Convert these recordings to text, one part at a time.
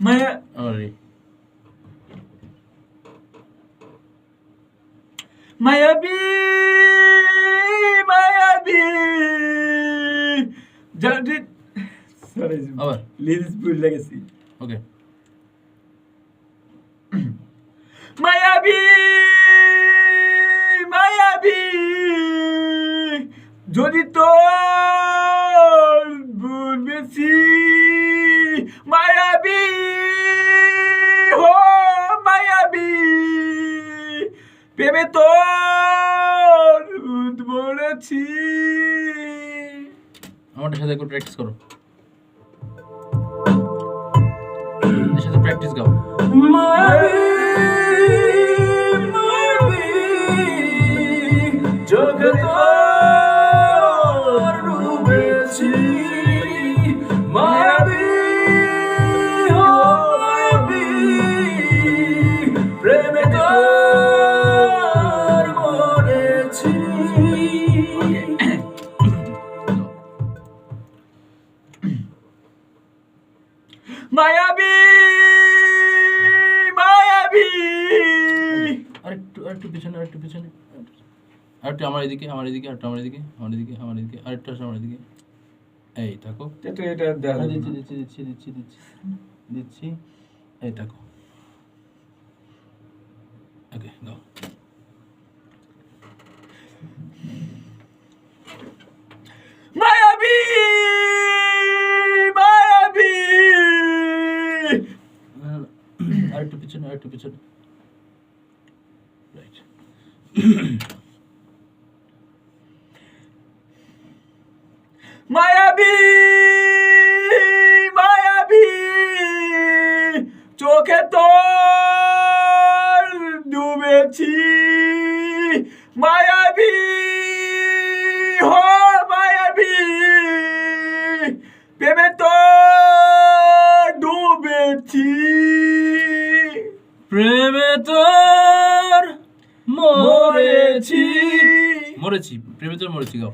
মায়া আরে মায়াবী মায়াবী যদি সরি আবার লিরিক্স ভুল লেগেছি ওকে মায়াবী মায়াবী যদি তোর ভুল বেশি মায়াবী হো মায়াবী প্রেমে তোর বলেছি। আমাদের সাথে একটু প্র্যাকটিস করো। সাথে প্র্যাকটিস গাও। আরেকটু আরেকটু পিছনে আরেকটু পিছনে। আরেকটু আমার এদিকে আমার এদিকে আরেকটু আমার এদিকে আমার এদিকে আমার এদিকে আরেকটু আসো আমার এদিকে। এই থাকো। তো এটা দেখা হ্যাঁ, দিচ্ছি দিচ্ছি দিচ্ছি দিচ্ছি দিচ্ছি দিচ্ছি। এই থাকো। ওকে গাও মায়াবী মায়াবী। আরেকটু পিছনে আরেকটু পিছনে। রাইট মায়াবী মায়াবী চোখে তোর ডুবেছি। মায়াবী হো মায়াবী প্রেমে তোর ডুবেছি। প্রেমে তোর মরেছি প্রেমে তোর মরেছি গাও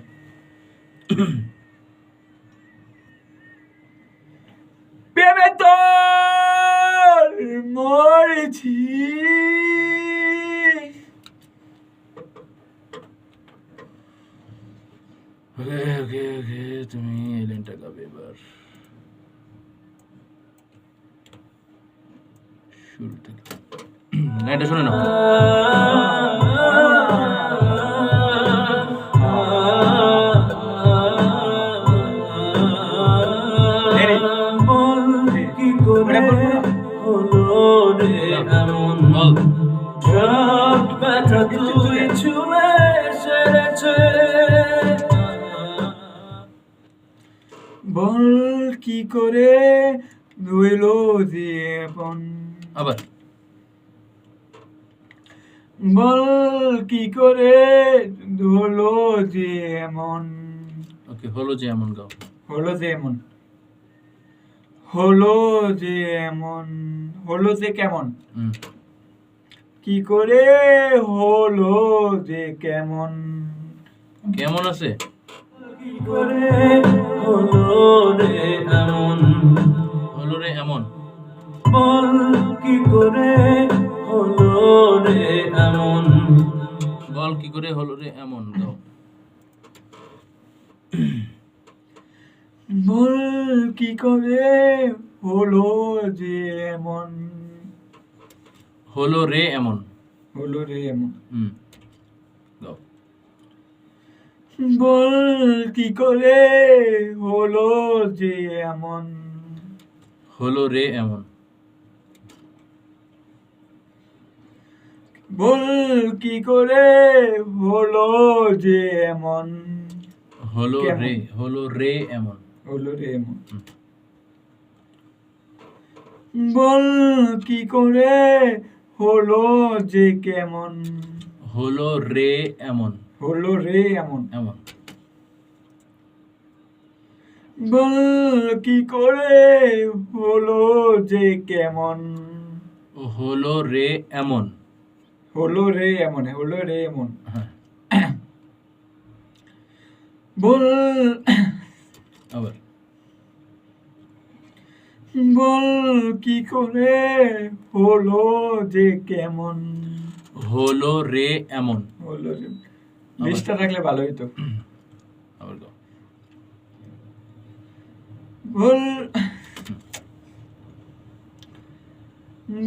প্রেমে তোর মরেছি। ওকে ওকে ওকে, তুমি এই লাইনটা গাবে এবার। শুরু থেকে লাইনটা শুনে নাও। হলো রে এমন বল সব ব্যথা তুই ছুঁয়ে সেরেছে বল কি করে রইল যে আপন আবার বল কি করে হলো যে এমন? ওকে হলো যে এমন গাও। হলো যে এমন। হলো যে এমন হলো যে কেমন? কি করে হলো যে কেমন? কেমন আছে? কি করে হলো রে এমন? হলো রে এমন। বল কি করে হলো রে এমন? বল কি করে হলো রে এমন? গাও বল কি করে হলো যে এমন? হলো রে এমন। হলো রে এমন। হুম। বল কি করে হলো যে এমন? হলো রে এমন। বল কি করে হলো যে এমন? হলো রে হলো রে এমন। হলো রে বল কি করে হলো যে কেমন? হলো রে এমন। হলো রে এমন। এমন। বল কি করে হলো যে কেমন? হলো রে এমন। হলো রে এমন হলো রে এমন। হ্যাঁ। বল। আবার। বল কি করে? হলো যে কেমন? হলো রে এমন। হলো রে লিস্টটা রাখলে ভালো হইতো। আবার বল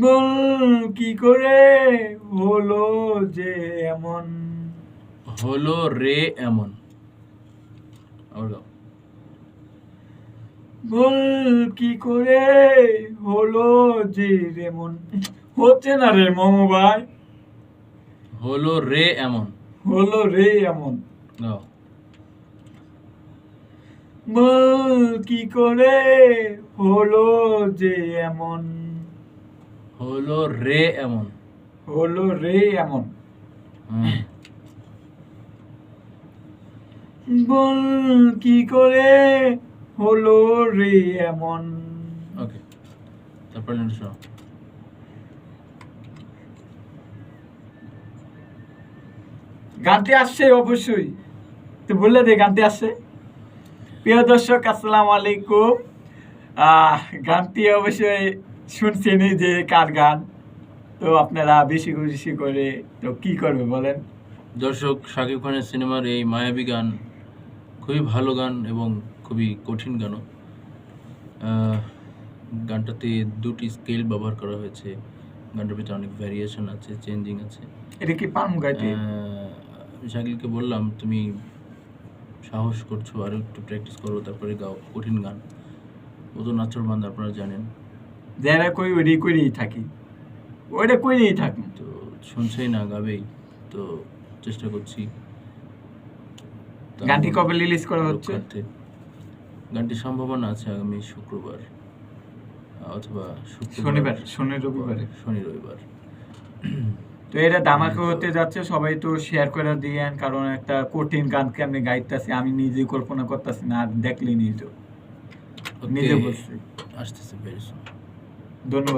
বল কি করে? হলো যে এমন। হলো রে এমন। আবার গাও বল কি করে হলো যে এমন হচ্ছে না রে মোমো ভাই? হলো রে এমন। হলো রে এমন। গাও কি করে হলো যে এমন? হলো রে এমন। হলো রে এমন। বল কি করে হলো রে এমন। ওকে তারপর গানটি আসছে অবশ্যই। তো বললে দে গানটি আসছে। প্রিয় দর্শক আসসালামু আলাইকুম। গানটি অবশ্যই শুনছেনই যে কার গান? তো আপনারা বেশি বেশি করে তো কি করবে বলেন? দর্শক শাকিব খানের সিনেমার এই মায়াবী গান খুবই ভালো গান এবং খুবই কঠিন গানও। গানটাতে দুটি স্কেল ব্যবহার করা হয়েছে। গানটার ভিতরে অনেক ভ্যারিয়েশন আছে চেঞ্জিং আছে। এটা কি পাম গাইতে? আমি শাকিলকে বললাম তুমি সাহস করছ আরও একটু প্র্যাকটিস করো তারপরে গাও কঠিন গান। ও তো নাচর বান্ধ আপনারা জানেন। যারা কই ওইটাই করেই থাকি। ওইটা করেই থাকি। তো শুনছেই না গাবেই। তো চেষ্টা করছি। গানটি কবে রিলিজ করা হচ্ছে। গানটির সম্ভাবনা আছে আগামী শুক্রবার অথবা শনিবার শনি রবিবার। শনি রবিবার। তো এটা ধামাকা হতে যাচ্ছে সবাই তো শেয়ার করে দিয়েন কারণ একটা কঠিন গানকে আমি গাইতেছি আমি নিজে কল্পনা করতেছি না আর দেখলে নিজে নিজে বলছি। আসতেছে বেশ ধন্যবাদ।